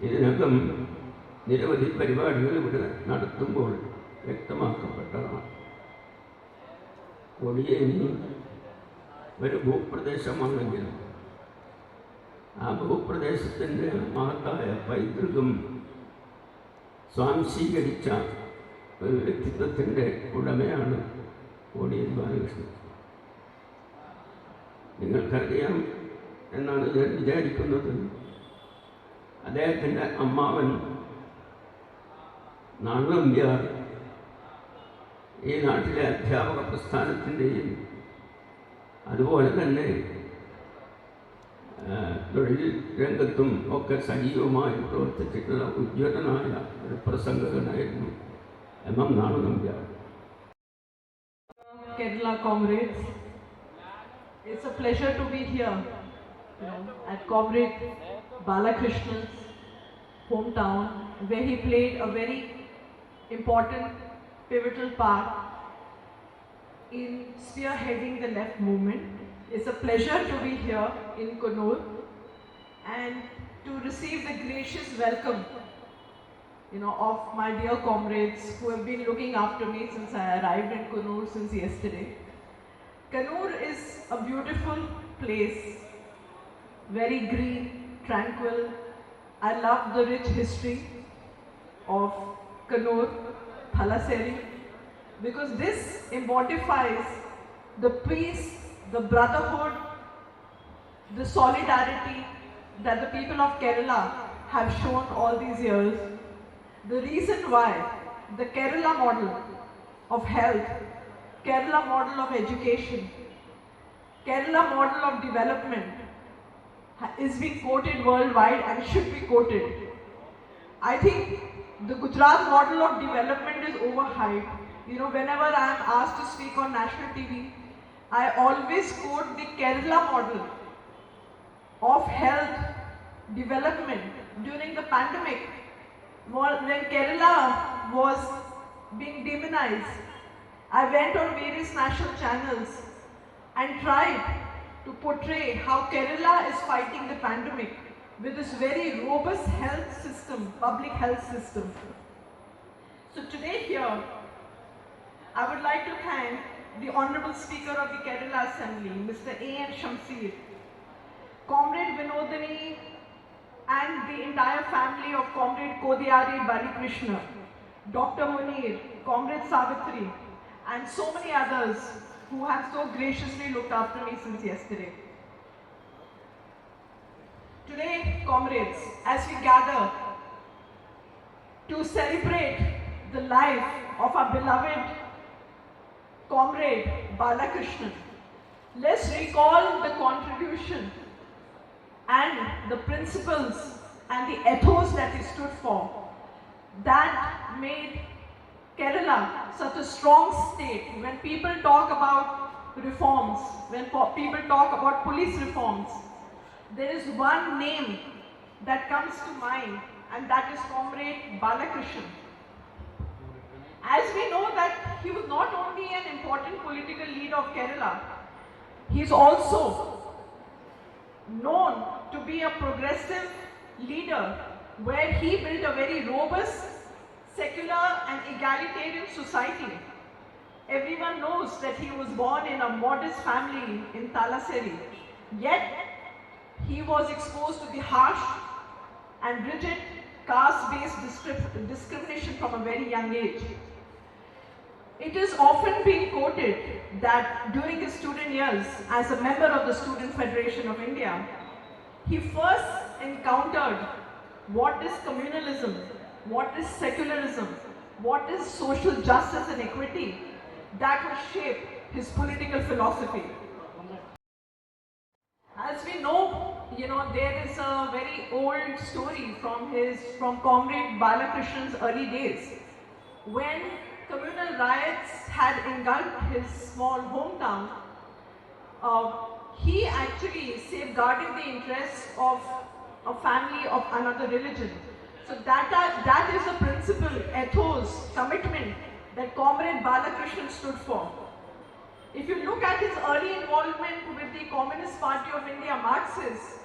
ഇതിനകം നിരവധി പരിപാടികൾ ഇവിടെ നടത്തുമ്പോൾ വ്യക്തമാക്കപ്പെട്ടതാണ്. കൊടിയേരി ഒരു ഭൂപ്രദേശമാണെങ്കിലും ആ ഭൂപ്രദേശത്തിന്റെ മഹത്തായ പൈതൃകം സ്വാംശീകരിച്ച ഒരു വ്യക്തിത്വത്തിന്റെ ഉടമയാണ് കോടിയേരി ബാലകൃഷ്ണൻ. നിങ്ങൾക്കറിയാം എന്നാണ് ഞാൻ വിചാരിക്കുന്നത്. അദ്ദേഹത്തിന്റെ അമ്മാവൻ നാണമ്പ്യാർ ഈ നാട്ടിലെ അധ്യാപക പ്രസ്ഥാനത്തിന്റെയും അതുപോലെ തന്നെ തൊഴിൽ രംഗത്തും ഒക്കെ സജീവമായി പ്രവർത്തിച്ചിട്ടുള്ള ഉജ്ജ്വലനായ ഒരു പ്രസംഗകനായിരുന്നു Kerala comrades, it's a pleasure to be here you know, at comrade Balakrishnan's hometown where he played a very important pivotal part in spearheading the left movement. It's a pleasure to be here in Kannur and to receive the gracious welcome you know, of my dear comrades who have been looking after me since I arrived in Kannur since yesterday. Kannur is a beautiful place, very green, tranquil. I love the rich history of Kannur, Thalassery, because this embodies the peace, the brotherhood, the solidarity that the people of Kerala have shown all these years. The reason why the Kerala model of health, Kerala model of education, Kerala model of development is being quoted worldwide and should be quoted. I think the Gujarat model of development is overhyped. You know, whenever I am asked to speak on national TV, I always quote the Kerala model of health development during the pandemic when Kerala was being demonized i went on various national channels and tried to portray how kerala is fighting the pandemic with this very robust health system public health system so today here I would like to thank the Honorable Speaker of the Kerala Assembly, Mr. A.N. Shamsir, Comrade Vinodini, and the entire family of Comrade Kodiyari Balikrishna, Dr. Munir, Comrade Savitri, and so many others who have so graciously looked after me since yesterday. Today, comrades, as we gather to celebrate the life of our beloved comrade Balakrishnan. Let's recall the contribution and the principles and the ethos that he stood for that made Kerala such a strong state. When people talk about reforms, when people talk about police reforms, there is one name that comes to mind, and that is Comrade Balakrishnan. As we know that he was not only an important political leader of Kerala, he is also known to be a progressive leader where he built a very robust, secular and egalitarian society. Everyone knows that he was born in a modest family in Talaseri, yet he was exposed to the harsh and rigid caste-based discrimination from a very young age. It is often being quoted that during his student years, as a member of the Student Federation of India, he first encountered what is communalism, what is secularism, what is social justice and equity that would shape his political philosophy. As we know, you know, there is a very old story from his from Comrade Balakrishnan's early days when communal riots had engulfed his small hometown. Uh, he actually safeguarded the interests of a family of another religion. So that are, that is the principle, ethos, commitment that Comrade Balakrishnan stood for. If you look at his early involvement with the Communist Party of India, Marxists,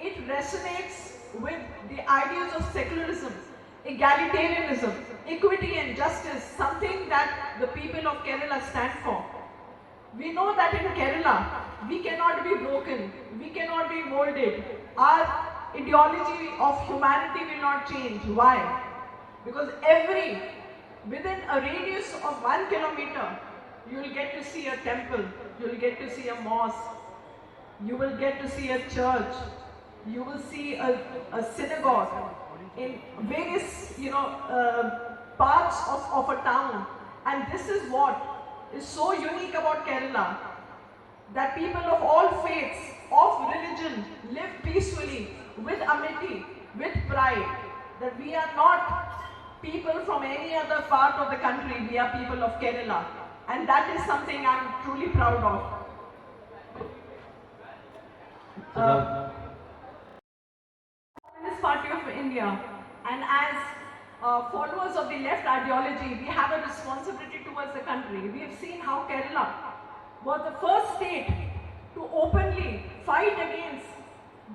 it resonates with the ideas of secularism, egalitarianism, equity and justice, something that the people of Kerala stand for. We know that in Kerala, we cannot be broken, we cannot be molded. Our ideology of humanity will not change. Why? Because every, within a radius of one kilometer, you will get to see a temple, you will get to see a mosque, you will get to see a church, you will see a, a synagogue in various, you know, uh, parts of, of a town. And this is what is so unique about Kerala that people of all faiths, of religion, live peacefully with amity, with pride. That we are not people from any other part of the country, we are people of Kerala. And that is something I'm truly proud of. Uh, Party of India and as uh, followers of the left ideology, we have a responsibility towards the country. We have seen how Kerala was the first state to openly fight against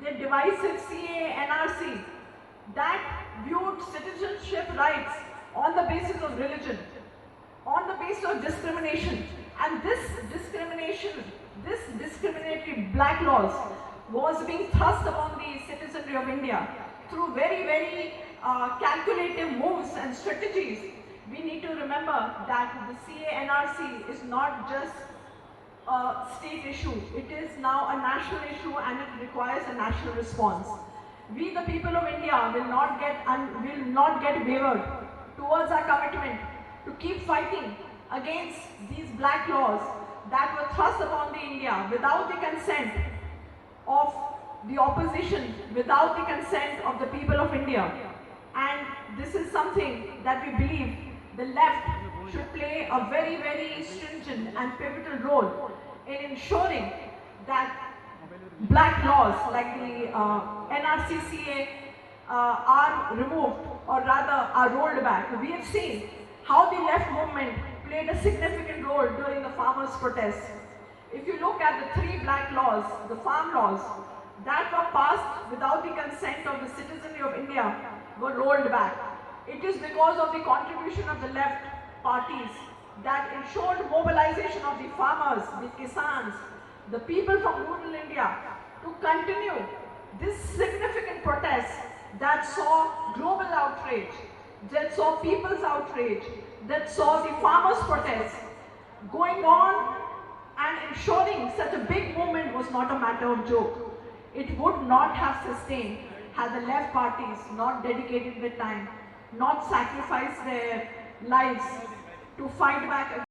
the divisive CA NRC that viewed citizenship rights on the basis of religion, on the basis of discrimination. And this discrimination, this discriminatory black laws was being thrust upon the citizenry of India through very, very uh, calculative moves and strategies. We need to remember that the CA-NRC is not just a state issue. It is now a national issue and it requires a national response. We, the people of India, will not get un- will not get wavered towards our commitment to keep fighting against these black laws that were thrust upon the India without the consent of the opposition without the consent of the people of India. And this is something that we believe the left should play a very, very stringent and pivotal role in ensuring that black laws like the uh, NRCCA uh, are removed or rather are rolled back. We have seen how the left movement played a significant role during the farmers' protests. If you look at the three black laws, the farm laws, that were passed without the consent of the citizenry of India were rolled back. It is because of the contribution of the left parties that ensured mobilization of the farmers, the kisans, the people from rural India to continue this significant protest that saw global outrage, that saw people's outrage, that saw the farmers' protest going on and ensuring such a big movement was not a matter of joke. It would not have sustained had the left parties not dedicated their time, not sacrificed their lives to fight back.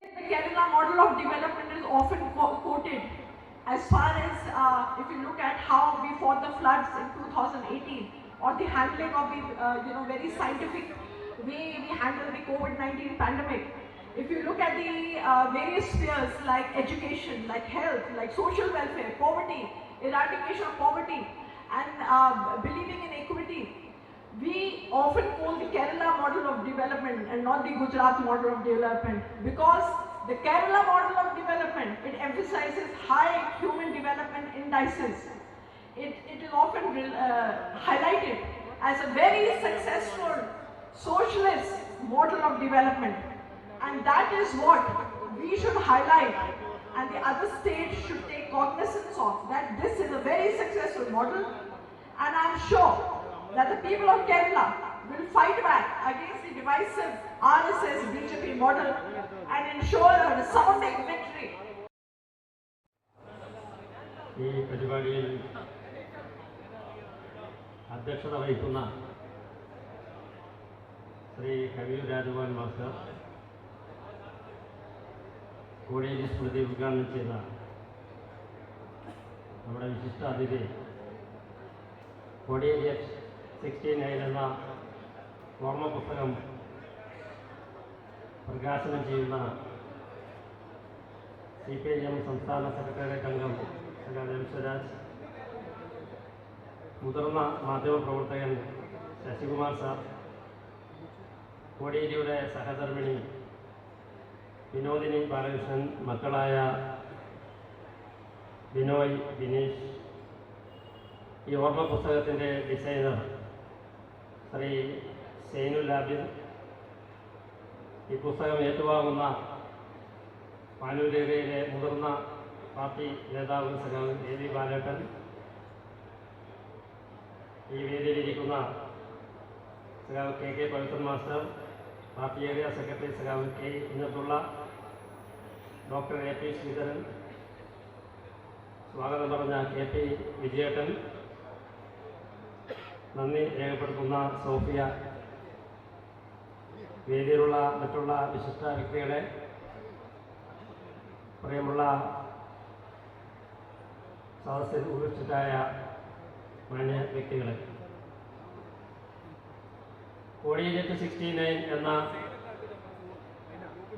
The Kerala model of development is often quo- quoted as far as uh, if you look at how we fought the floods in 2018 or the handling of the uh, you know very scientific way we handled the COVID-19 pandemic. If you look at the uh, various spheres like education, like health, like social welfare, poverty, eradication of poverty, and uh, believing in equity, we often call the Kerala model of development and not the Gujarat model of development because the Kerala model of development it emphasizes high human development indices. It, it is often uh, highlighted as a very successful socialist model of development and that is what we should highlight and the other states should cognizance of that this is a very successful model and I'm sure that the people of Kerala will fight back against the divisive RSS BJP model and ensure a resounding victory. ഈ പരിപാടിയിൽ അധ്യക്ഷത വഹിക്കുന്ന Shri Kaviyoor Rajabhavan master Kodiyeri സ്മൃതി ഉദ്ഘാടനം ചെയ്ത നമ്മുടെ വിശിഷ്ട അതിഥി. കോടിയേരി സിക്സ്റ്റി നയൻ എന്ന ഓർമ്മ പുസ്തകം പ്രകാശനം ചെയ്യുന്ന സി പി ഐ എം സംസ്ഥാന സെക്രട്ടേറിയറ്റ് അംഗം സ്വരാജ് മുതിർന്ന മാധ്യമപ്രവർത്തകൻ ശശികുമാർ സാർ കോടിയേരിയുടെ സഹധർമ്മിണി വിനോദിനി ബാലകൃഷ്ണൻ മക്കളായ ബിനോയ് ബിനീഷ് ഈ ഓർമ്മ പുസ്തകത്തിന്റെ ഡിസൈനർ ശ്രീ സൈനുൽ ആബിദ് ഈ പുസ്തകം ഏറ്റുവാങ്ങുന്ന പാനൂർ ഏരിയയിലെ മുതിർന്ന പാർട്ടി നേതാവ് സഖാവ് എ വി ബാലേട്ടൻ ഈ വേദിയിലിരിക്കുന്ന സഖാവ് K K Pavithran master party area secretary സഖാവ് കെ ഇന്നത്തുള്ള ഡോക്ടർ എ പി ശ്രീധരൻ സ്വാഗതം പറഞ്ഞ കെ പി വിജയേട്ടൻ. നന്ദി രേഖപ്പെടുത്തുന്ന സോഫിയ. വേദിയിലുള്ള മറ്റുള്ള വിശിഷ്ട വ്യക്തികളെ പ്രിയമുള്ള സദസ്സിൽ ഉപേക്ഷിച്ചായ മാന്യ വ്യക്തികളെ. കോടിയിലേക്ക് സിക്സ്റ്റി നയൻ എന്ന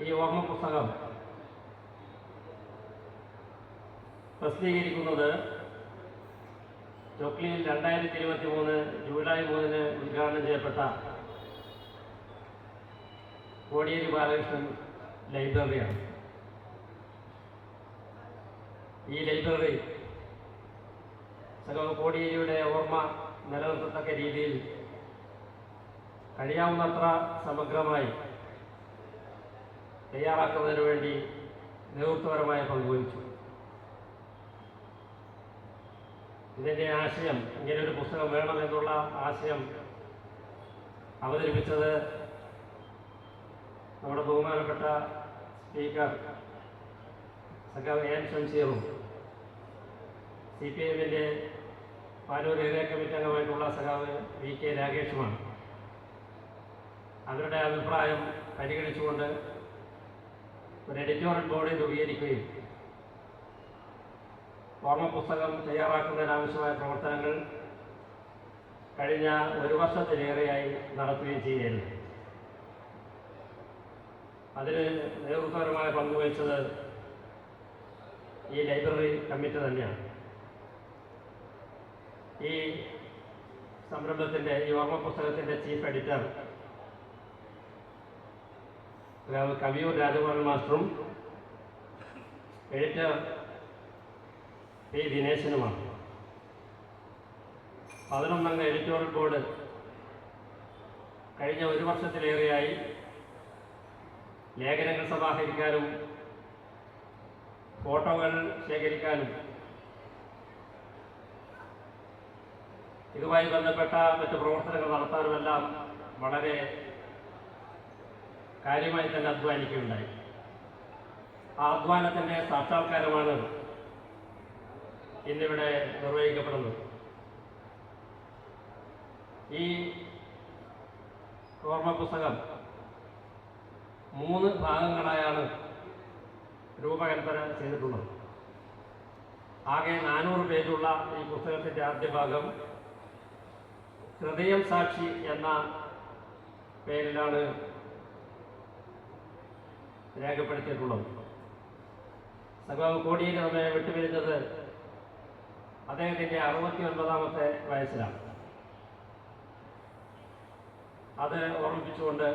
ഈ ഓർമ്മ പുസ്തകം പ്രസിദ്ധീകരിക്കുന്നത് ചൊക്ലിയിൽ രണ്ടായിരത്തി ഇരുപത്തി മൂന്ന് ജൂലൈ മൂന്നിന് ഉദ്ഘാടനം ചെയ്യപ്പെട്ട കോടിയേരി ബാലകൃഷ്ണൻ ലൈബ്രറിയാണ്. ഈ ലൈബ്രറി സകല കോടിയേരിയുടെ ഓർമ്മ നിലനിർത്തത്തക്ക രീതിയിൽ കഴിയാവുന്നത്ര സമഗ്രമായി തയ്യാറാക്കുന്നതിന് വേണ്ടി നേതൃത്വപരമായ പങ്കുവഹിച്ചു ഇതിന്റെ ആശയം ഇങ്ങനൊരു പുസ്തകം വേണമെന്നുള്ള ആശയം അവതരിപ്പിച്ചത് നമ്മുടെ ബഹുമാനപ്പെട്ട സ്പീക്കർ സഖാവ് എൻ ശംശീറും സി പി എമ്മിന്റെ പാനൂർ ഏരിയ കമ്മിറ്റി അംഗമായിട്ടുള്ള സഖാവ് വി കെ രാകേഷുമാണ്. അവരുടെ അഭിപ്രായം പരിഗണിച്ചുകൊണ്ട് ഒരു എഡിറ്റോറിയൽ ബോർഡ് രൂപീകരിക്കുകയും ഓർമ്മ പുസ്തകം തയ്യാറാക്കുന്നതിനാവശ്യമായ പ്രവർത്തനങ്ങൾ കഴിഞ്ഞ ഒരു വർഷത്തിലേറെയായി നടത്തുകയും ചെയ്യുകയായിരുന്നു അതിന് നേതൃത്വപരമായ പങ്കുവഹിച്ചത് ഈ ലൈബ്രറി കമ്മിറ്റി തന്നെയാണ്. ഈ സംരംഭത്തിന്റെ ഈ ഓർമ്മ പുസ്തകത്തിന്റെ ചീഫ് എഡിറ്റർ കവിയൂർ രാജകുമാരൻ മാസ്റ്ററും എഡിറ്റർ പി. ദിനേശനുമാണ്. പതിനൊന്നംഗ എഡിറ്റോറിയൽ ബോർഡ് കഴിഞ്ഞ ഒരു വർഷത്തിലേറെയായി ലേഖനങ്ങൾ സമാഹരിക്കാനും ഫോട്ടോകൾ ശേഖരിക്കാനും ഇതുമായി ബന്ധപ്പെട്ട മറ്റ് പ്രവർത്തനങ്ങൾ നടത്താനുമെല്ലാം വളരെ കാര്യമായി തന്നെ അധ്വാനിക്കുകയുണ്ടായി. ആ അധ്വാനത്തിന്റെ സാക്ഷാത്കാരമാണ് ഇന്നിവിടെ നിർവഹിക്കപ്പെടുന്നത് ഈ ഓർമ്മ പുസ്തകം മൂന്ന് ഭാഗങ്ങളായാണ് രൂപകൽപ്പന ചെയ്തിട്ടുള്ളത്. ആകെ നാനൂറ് പേജുള്ള ഈ പുസ്തകത്തിന്റെ ആദ്യ ഭാഗം ഹൃദയം സാക്ഷി എന്ന പേരിലാണ് രേഖപ്പെടുത്തിയിട്ടുള്ളത്. സഖാവ് കോടിയിൽ നമ്മെ വിട്ടുപിരിഞ്ഞത് അദ്ദേഹത്തിന്റെ അറുപത്തി ഒൻപതാമത്തെ വയസ്സിലാണ്. അത് ഓർമ്മിപ്പിച്ചുകൊണ്ട്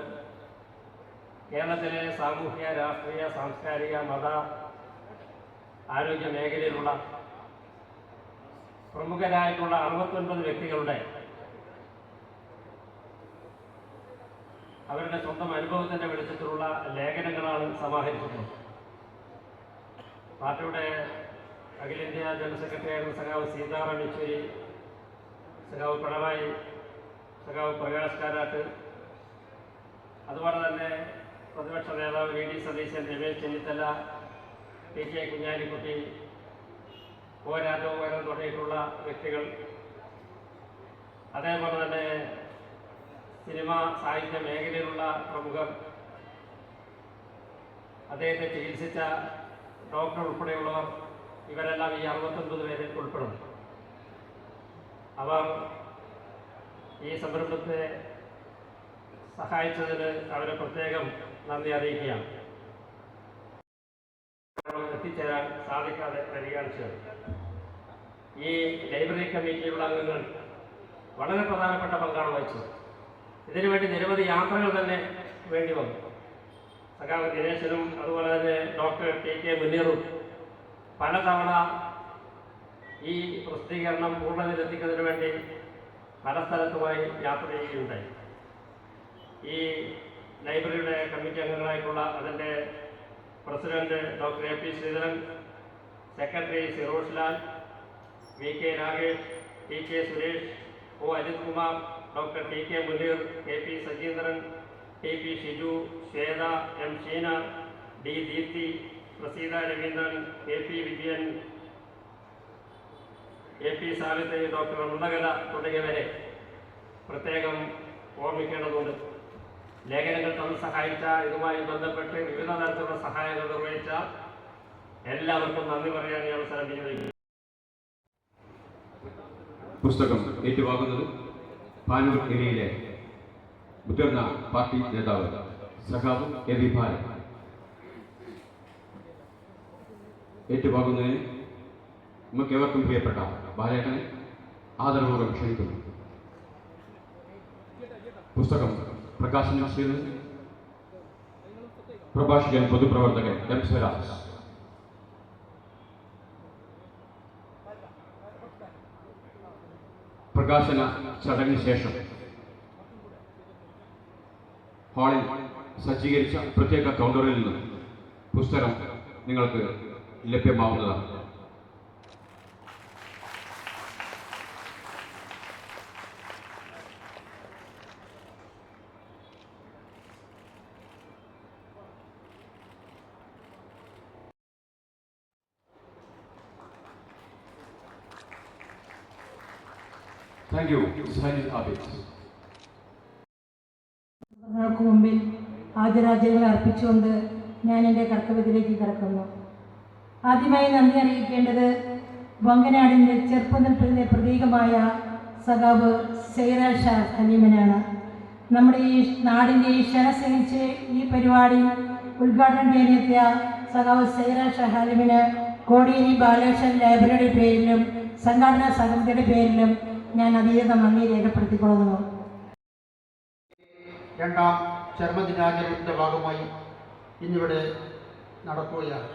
കേരളത്തിലെ സാമൂഹ്യ രാഷ്ട്രീയ സാംസ്കാരിക മത ആരോഗ്യ മേഖലയിലുള്ള പ്രമുഖരായിട്ടുള്ള അറുപത്തൊൻപത് വ്യക്തികളുടെ അവരുടെ സ്വന്തം അനുഭവത്തിന്റെ വെളിച്ചത്തിലുള്ള ലേഖനങ്ങളാണ് സമാഹരിച്ചിട്ടുള്ളത്. പാർട്ടിയുടെ അഖിലേന്ത്യാ ജനറൽ സെക്രട്ടറിയായിരുന്ന സഖാവ് സീതാറാം യെച്ചൂരി സഖാവ് പിണറായി സഖാവ് പ്രകാശ് കാരാട്ട് അതുപോലെ തന്നെ പ്രതിപക്ഷ നേതാവ് V D Satheesan Ramesh Chennithala P K Kunhalikutty O Rajagopalan തുടങ്ങിയിട്ടുള്ള വ്യക്തികൾ. അതേപോലെ തന്നെ സിനിമ സാഹിത്യ മേഖലയിലുള്ള പ്രമുഖർ. അദ്ദേഹത്തെ ചികിത്സിച്ച ഡോക്ടർ ഉൾപ്പെടെയുള്ളവർ. ഇവരെല്ലാം ഈ അറുപത്തൊൻപത് പേരിൽ ഉൾപ്പെടുന്നു. അവർ ഈ സംരംഭത്തെ സഹായിച്ചതിന് അവരെ പ്രത്യേകം നന്ദി അറിയിക്കുകയാണ്. എത്തിച്ചേരാൻ സാധിക്കാതെ പരിഗണിച്ചത് ഈ ലൈബ്രറി കമ്മിറ്റിയുടെ അംഗങ്ങൾ വളരെ പ്രധാനപ്പെട്ട പങ്കാണ് വഹിച്ചത്. ഇതിനുവേണ്ടി നിരവധി യാത്രകൾ തന്നെ വേണ്ടി വന്നു. സഖാവ് ദിനേശനും അതുപോലെ തന്നെ ഡോക്ടർ ടി കെ മുനീറും പലതവണ ഈ പ്രസിദ്ധീകരണം പൂർണതയിലെത്തിക്കുന്നതിന് വേണ്ടി പല സ്ഥലത്തുമായി യാത്ര ചെയ്യുകയുണ്ടായി ഈ ലൈബ്രറിയുടെ കമ്മിറ്റി അംഗങ്ങളായിട്ടുള്ള അതിന്റെ president doctor A P Sreedharan secretary Sirosh Lal V K Rakesh T K Suresh O Ajith Kumar doctor T K Muneer K P Sajeendran T P Shiju Shwetha M Sheena D Deepthi Praseetha Raveendran K P Vijayan A P Savithri doctor ഉണ്ടകല തുടങ്ങിയവരെ പ്രത്യേകം ഓർമ്മിക്കേണ്ടതുണ്ട്. ലേഖനങ്ങൾ തമ്മിൽ സഹായിച്ച ഇതുമായി ബന്ധപ്പെട്ട് വിവിധ തരത്തിലുള്ള സഹായങ്ങൾ നിർവഹിച്ച എല്ലാവർക്കും നന്ദി പറയാൻ ഈ അവസരം വിനിയോഗിക്കുന്നു പുസ്തകം ഏറ്റുവാങ്ങുന്നത് പാനൂർ ഏരിയയിലെ മുതിർന്ന പാർട്ടി നേതാവ് സഖാവ് എ വി ബാലൻ. ഏറ്റുവാങ്ങുന്നതിന് നമുക്ക് ഏവർക്കും പ്രിയപ്പെട്ട ബാലേട്ടനെ ആദരവോടെ ക്ഷണിക്കുന്നു. പുസ്തകം പ്രകാശനം ചെയ്തത് പ്രഭാഷകൻ പൊതുപ്രവർത്തകൻ എം സ്വരാജ്. പ്രകാശന ചടങ്ങിന് ശേഷം ഹാളിൽ സജ്ജീകരിച്ച പ്രത്യേക കൗണ്ടറിൽ നിന്ന് പുസ്തകം നിങ്ങൾക്ക് ലഭ്യമാവുന്നതാണ് താങ്ക് യു സൈനിക് ആബിദ് നിങ്ങൾക്ക് മുമ്പിൽ ആദ്യരാജ്യങ്ങളെ അർപ്പിച്ചുകൊണ്ട് ഞാൻ എൻ്റെ കർത്തവ്യത്തിലേക്ക് കിടക്കുന്നു ആദ്യമായി നന്ദി അറിയിക്കേണ്ടത് വങ്കനാടിന്റെ ചെറുപ്പനിൽപ്പിന്റെ പ്രതീകമായ സഖാവ് സൈറ ഷാ നമ്മുടെ ഈ നാടിന്റെ ഈ ക്ഷണസഹിച്ച് ഈ പരിപാടി ഉദ്ഘാടനം ചെയ്യാനെത്തിയ സഖാവ് സൈറ ഷാ ഹലീമിന് കോടിയേരി ബാലകൃഷ്ണൻ ലൈബ്രറിയുടെ പേരിലും സംഘടനാ സമിതിയുടെ പേരിലും ഞാൻ അതീത നന്ദി രേഖപ്പെടുത്തിക്കൊള്ളുന്നു. രണ്ടാം ചർമ്മദിനാചരണത്തിന്റെ ഭാഗമായി ഇന്നിവിടെ നടക്കുകയാണ്.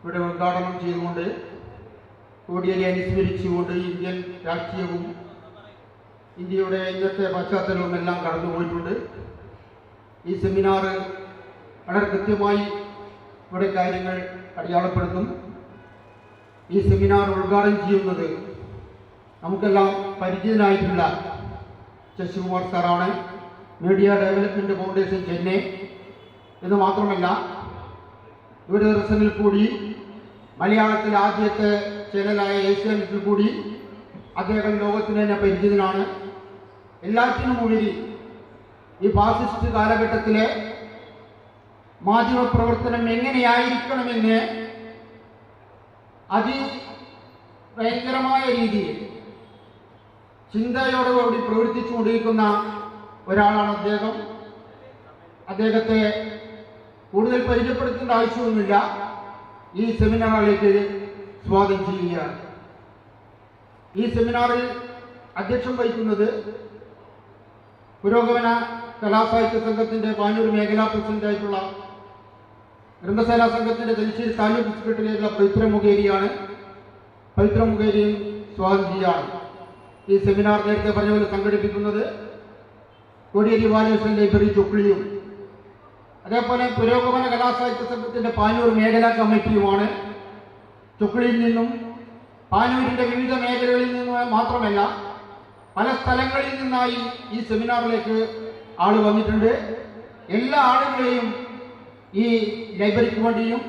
ഇവിടെ ഉദ്ഘാടനം ചെയ്തുകൊണ്ട് കോടിയേരി അനുസ്മരിച്ചുകൊണ്ട് ഇന്ത്യൻ രാഷ്ട്രീയവും ഇന്ത്യയുടെ ഇന്നത്തെ പശ്ചാത്തലവും എല്ലാം കടന്നുപോയിട്ടുണ്ട്. ഈ സെമിനാർ വളരെ കൃത്യമായി ഇവിടെ കാര്യങ്ങൾ അടയാളപ്പെടുത്തും. ഈ സെമിനാർ ഉദ്ഘാടനം ചെയ്യുന്നത് നമുക്കെല്ലാം പരിചിതനായിട്ടുള്ള ശശികുമാർ സാറാണ്. മീഡിയ ഡെവലപ്മെന്റ് ഫൗണ്ടേഷൻ ചെന്നൈ എന്ന് മാത്രമല്ല ഒരു ദിവസങ്ങളിൽ കൂടി മലയാളത്തിലെ ആദ്യത്തെ ചാനലായ ഏഷ്യാനെറ്റിൽ കൂടി അദ്ദേഹം ലോകത്തിന് തന്നെ പരിചിതനാണ്. എല്ലാറ്റിനും ഉപരി ഈ ഫാസിസ്റ്റ് കാലഘട്ടത്തിലെ മാധ്യമപ്രവർത്തനം എങ്ങനെയായിരിക്കണമെന്ന് അതി ഭയങ്കരമായ രീതിയിൽ ചിന്തയോടുകൂടി പ്രവർത്തിച്ചു കൊണ്ടിരിക്കുന്ന ഒരാളാണ് അദ്ദേഹം. അദ്ദേഹത്തെ കൂടുതൽ പരിചയപ്പെടുത്തേണ്ട ആവശ്യമൊന്നുമില്ല. ഈ സെമിനാറിലേക്ക് സ്വാഗതം ചെയ്യുകയാണ് ഈ സെമിനാറിൽ അധ്യക്ഷം വഹിക്കുന്നത് പുരോഗമന കലാസാഹിത്യ സംഘത്തിന്റെ പാനൂർ മേഖലാ പ്രസിഡന്റായിട്ടുള്ള ഗ്രന്ഥശാല സംഘത്തിന്റെ തലശ്ശേരി താലൂക്ക് സെക്രട്ടറിയായിട്ടുള്ള പവിത്ര മുഖേരിയാണ്. പവിത്ര മുഖേരിയും സ്വാഗതം ചെയ്യുകയാണ്. ഈ സെമിനാർ നേരത്തെ പറഞ്ഞ പോലെ സംഘടിപ്പിക്കുന്നത് കോടിയേരി ബാലകൃഷ്ണൻ ലൈബ്രറി ചൊക്ലിയും അതേപോലെ പുരോഗമന കലാസാഹിത്യ സംഘത്തിന്റെ പാനൂർ മേഖലാ കമ്മിറ്റിയുമാണ്. ചുക്കളിൽ നിന്നും പാനൂരിന്റെ വിവിധ മേഖലകളിൽ നിന്ന് മാത്രമല്ല പല സ്ഥലങ്ങളിൽ നിന്നായി ഈ സെമിനാറിലേക്ക് ആൾ വന്നിട്ടുണ്ട്. എല്ലാ ആളുകളെയും ഈ ലൈബ്രറിക്ക് വേണ്ടിയും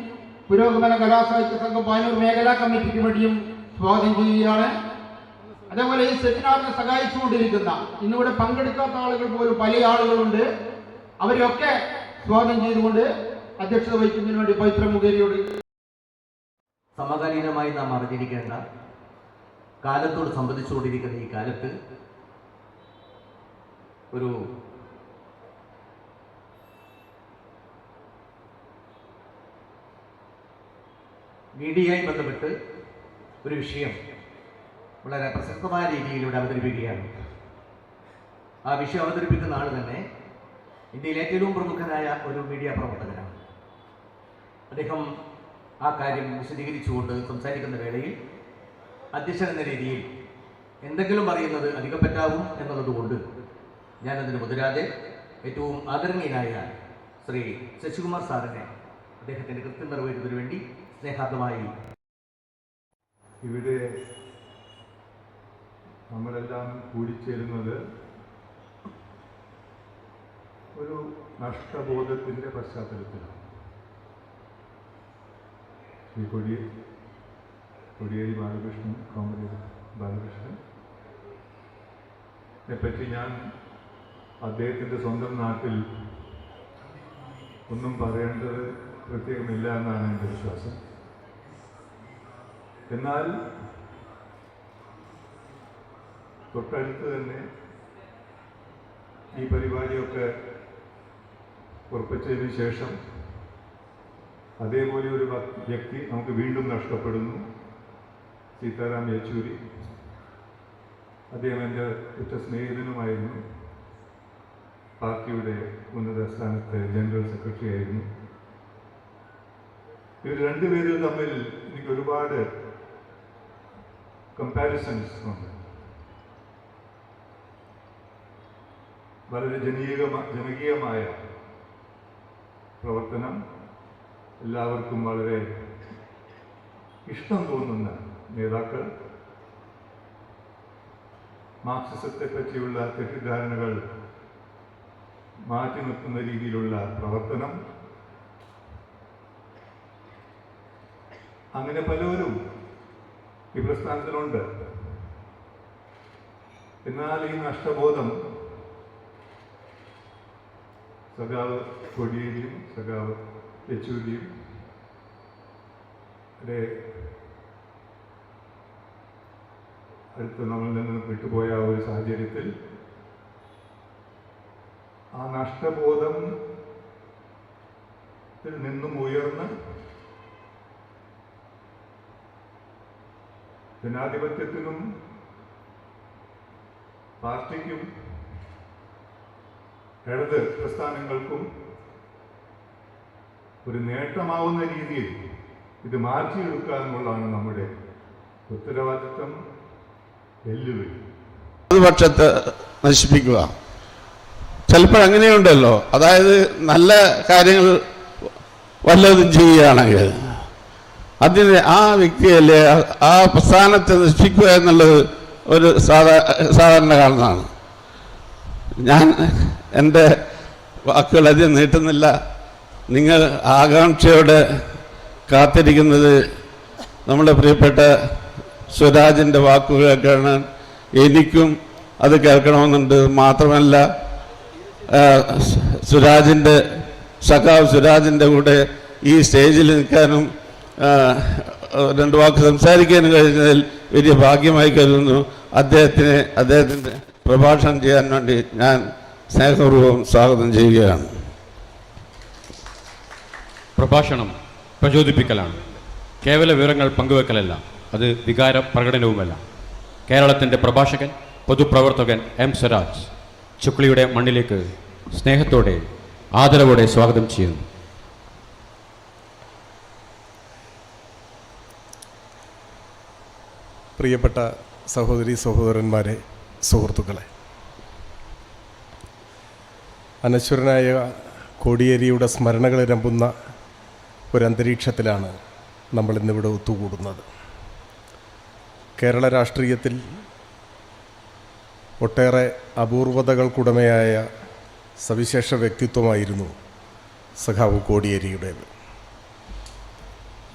പുരോഗമന കലാസാഹിത്യ സംഘം പാനൂർ മേഖലാ കമ്മിറ്റിക്ക് വേണ്ടിയും സ്വാഗതം ചെയ്യുകയാണ്. അതേപോലെ ഈ സെമിനാറിനെ സഹായിച്ചുകൊണ്ടിരിക്കുന്ന ഇന്നിവിടെ പങ്കെടുക്കാത്ത ആളുകൾ പോലും പല ആളുകളുണ്ട്. അവരെയൊക്കെ സ്വാഗതം ചെയ്തുകൊണ്ട് അധ്യക്ഷത വഹിക്കുന്നതിന് വേണ്ടി പൈത്ര മുഖേരിയോട് സമകാലീനമായി നാം അറിഞ്ഞിരിക്കേണ്ട കാലത്തോട് സംബന്ധിച്ചുകൊണ്ടിരിക്കുന്ന ഈ കാലത്ത് ഒരു മീഡിയയുമായി ബന്ധപ്പെട്ട് ഒരു വിഷയം വളരെ പ്രസക്തമായ രീതിയിൽ ഇവിടെ അവതരിപ്പിക്കുകയാണ്. ആ വിഷയം അവതരിപ്പിക്കുന്ന ആൾ തന്നെ ഇന്ത്യയിലെ ഏറ്റവും പ്രമുഖനായ ഒരു മീഡിയ പ്രവർത്തകനാണ്. അദ്ദേഹം ആ കാര്യം വിശദീകരിച്ചുകൊണ്ട് സംസാരിക്കുന്ന വേളയിൽ അധ്യക്ഷൻ എന്ന രീതിയിൽ എന്തെങ്കിലും പറയുന്നത് അധികപ്പറ്റാവും എന്നുള്ളതുകൊണ്ട് ഞാനതിന് മുതിരാതെ ഏറ്റവും ആദരണീയനായ ശ്രീ ശശികുമാർ സാറിനെ അദ്ദേഹത്തിന്റെ കൃത്യം നിറവേറ്റുന്നതിന് വേണ്ടി സ്നേഹാർത്ഥമായി ഇവിടെ നമ്മളെല്ലാം കൂടിച്ചേരുന്നത് ഒരു നഷ്ടബോധത്തിന്റെ പശ്ചാത്തലത്തിലാണ്. ശ്രീ കൊടിയ കൊടിയേരി ബാലകൃഷ്ണൻ കോമഡി ബാലകൃഷ്ണൻ. പറ്റി ഞാൻ അദ്ദേഹത്തിന്റെ സ്വന്തം നാട്ടിൽ ഒന്നും പറയേണ്ടത് പ്രത്യേകമില്ല എന്നാണ് എന്റെ വിശ്വാസം. എന്നാൽ തൊട്ടടുത്ത് തന്നെ ഈ പരിപാടിയൊക്കെ ഉറപ്പിച്ചതിന് ശേഷം അതേപോലെ ഒരു വ്യക്തി നമുക്ക് വീണ്ടും നഷ്ടപ്പെടുന്നു. സീതാറാം യെച്ചൂരി. അദ്ദേഹം എന്റെ ഉറ്റ സ്നേഹിതനുമായിരുന്നു. പാർട്ടിയുടെ ഉന്നത സ്ഥാനത്തെ ജനറൽ സെക്രട്ടറി ആയിരുന്നു. ഇവർ രണ്ടുപേരും തമ്മിൽ എനിക്ക് ഒരുപാട് കമ്പാരിസൺസ് ഉണ്ട്. വളരെ ജനീയകമ ജനകീയമായ പ്രവർത്തനം എല്ലാവർക്കും വളരെ ഇഷ്ടം തോന്നുന്ന നേതാക്കൾ. മാർക്സിസത്തെ പറ്റിയുള്ള തെറ്റിദ്ധാരണകൾ മാറ്റി നിർത്തുന്ന രീതിയിലുള്ള പ്രവർത്തനം. അങ്ങനെ പലവരും ഈ പ്രസ്ഥാനത്തിലുണ്ട്. എന്നാൽ ഈ നഷ്ടബോധം സഖാവ് കൊടിയേരിയും സഖാവ് യെച്ചൂരിയും അടുത്ത് നമ്മളിൽ നിന്ന് വിട്ടുപോയ ഒരു സാഹചര്യത്തിൽ ആ നഷ്ടബോധം നിന്നും ഉയർന്ന് ജനാധിപത്യത്തിനും പാർട്ടിക്കും ഇടത് പ്രസ്ഥാനങ്ങൾക്കും ഒരു നേട്ടമാവുന്ന രീതിയിൽ ഇത് മാറ്റിയെടുക്കുക എന്നുള്ളതാണ് നമ്മുടെ ഉത്തരവാദിത്വം. വെല്ലുവിളി. പ്രതിപക്ഷത്തെ നശിപ്പിക്കുക. ചിലപ്പോൾ അങ്ങനെയുണ്ടല്ലോ. അതായത് നല്ല കാര്യങ്ങൾ വല്ലതും ചെയ്യുകയാണെങ്കിൽ അതിന് ആ വ്യക്തിയല്ലേ ആ- പ്രസ്ഥാനത്തെ നശിപ്പിക്കുക എന്നുള്ളത് ഒരു സാധാ സാധാരണ കാണുന്നതാണ് ഞാൻ എന്റെ വാക്കുകൾ അധികം നീട്ടുന്നില്ല. നിങ്ങൾ ആകാംക്ഷയോടെ കാത്തിരിക്കുന്നത് നമ്മുടെ പ്രിയപ്പെട്ട സ്വരാജിന്റെ വാക്കുകൾ കേൾക്കണം എനിക്കും അത് കേൾക്കണമെന്നുണ്ട്. മാത്രമല്ല സുരാജിന്റെ സഖാവ് സുരാജിന്റെ കൂടെ ഈ സ്റ്റേജിൽ നിൽക്കാനും രണ്ട് വാക്ക് സംസാരിക്കാനും കഴിഞ്ഞതിൽ വലിയ ഭാഗ്യമായി കരുതുന്നു. അദ്ദേഹത്തിനെ അദ്ദേഹത്തിന്റെ പ്രഭാഷണം ചെയ്യാൻ വേണ്ടി ഞാൻ സ്നേഹപൂർവം സ്വാഗതം ചെയ്യുകയാണ്. പ്രഭാഷണം പ്രചോദിപ്പിക്കലാണ്. കേവല വിവരങ്ങൾ പങ്കുവെക്കലല്ല. അത് വികാര പ്രകടനവുമല്ല. കേരളത്തിന്റെ പ്രഭാഷകൻ പൊതുപ്രവർത്തകൻ എം സ്വരാജ് ചുക്ലിയുടെ മണ്ണിലേക്ക് സ്നേഹത്തോടെ ആദരവോടെ സ്വാഗതം ചെയ്യുന്നു. പ്രിയപ്പെട്ട സഹോദരി സഹോദരന്മാരെ സുഹൃത്തുക്കളെ അനശ്വരനായ കോടിയേരിയുടെ സ്മരണകൾ രമ്പുന്ന ഒരന്തരീക്ഷത്തിലാണ് നമ്മൾ ഇന്നിവിടെ ഒത്തുകൂടുന്നത്. കേരള രാഷ്ട്രീയത്തിൽ ഒട്ടേറെ അപൂർവതകൾക്കുടമയായ സവിശേഷ വ്യക്തിത്വമായിരുന്നു സഖാവ് കോടിയേരിയുടേത്.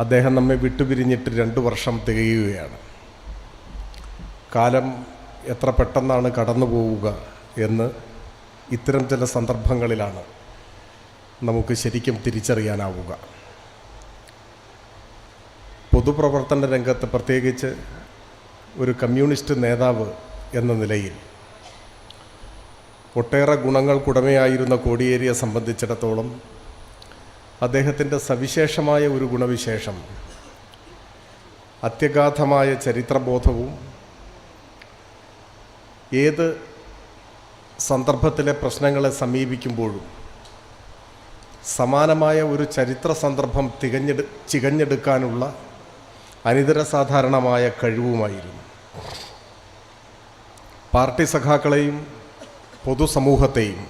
അദ്ദേഹം നമ്മെ വിട്ടുപിരിഞ്ഞിട്ട് രണ്ട് വർഷം തികയുകയാണ്. കാലം എത്ര പെട്ടെന്നാണ് കടന്നു പോവുക എന്ന് ഇത്തരം ചില സന്ദർഭങ്ങളിലാണ് നമുക്ക് ശരിക്കും തിരിച്ചറിയാനാവുക. പൊതുപ്രവർത്തന രംഗത്ത് പ്രത്യേകിച്ച് ഒരു കമ്മ്യൂണിസ്റ്റ് നേതാവ് എന്ന നിലയിൽ ഒട്ടേറെ ഗുണങ്ങൾക്കുടമയായിരുന്ന കോടിയേരിയെ സംബന്ധിച്ചിടത്തോളം അദ്ദേഹത്തിന്റെ സവിശേഷമായ ഒരു ഗുണവിശേഷം അത്യഗാധമായ ചരിത്രബോധവും ഏത് സന്ദർഭത്തിലെ പ്രശ്നങ്ങളെ സമീപിക്കുമ്പോഴും സമാനമായ ഒരു ചരിത്ര സന്ദർഭം തികഞ്ഞെടു ചികഞ്ഞെടുക്കാനുള്ള അനിതര സാധാരണമായ കഴിവുമായിരുന്നു. പാർട്ടി സഖാക്കളെയും പൊതുസമൂഹത്തെയും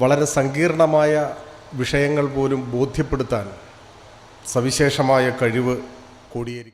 വളരെ സങ്കീർണമായ വിഷയങ്ങൾ പോലും ബോധ്യപ്പെടുത്താൻ സവിശേഷമായ കഴിവ് കോടിയേരി